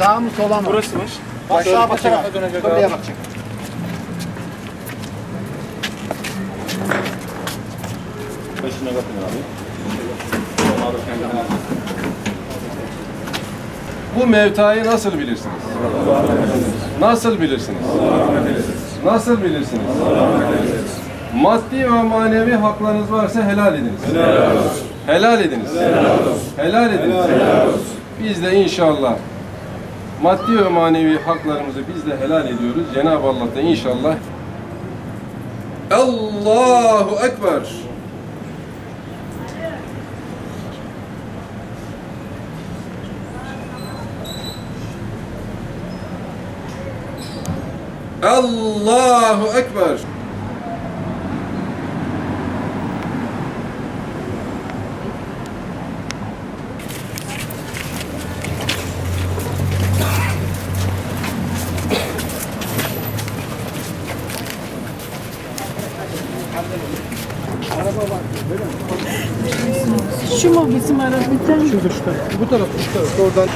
Sağ mı sola mı? Burasımış. Bak Şöyle sağa bakacak. tarafa dönecek Buraya abi. bakacak. Başına bakın abi. Bu mevtayı nasıl bilirsiniz? Nasıl bilirsiniz? Nasıl bilirsiniz? Maddi ve manevi haklarınız varsa helal ediniz. Helal ediniz. Helal ediniz. Biz de inşallah maddi ve manevi haklarımızı biz de helal ediyoruz. Cenab-ı Allah da inşallah Allahu Ekber. Allahu Ekber. Şu mu bizim araba? Bir tane. Bu taraf, bu taraf. Oradan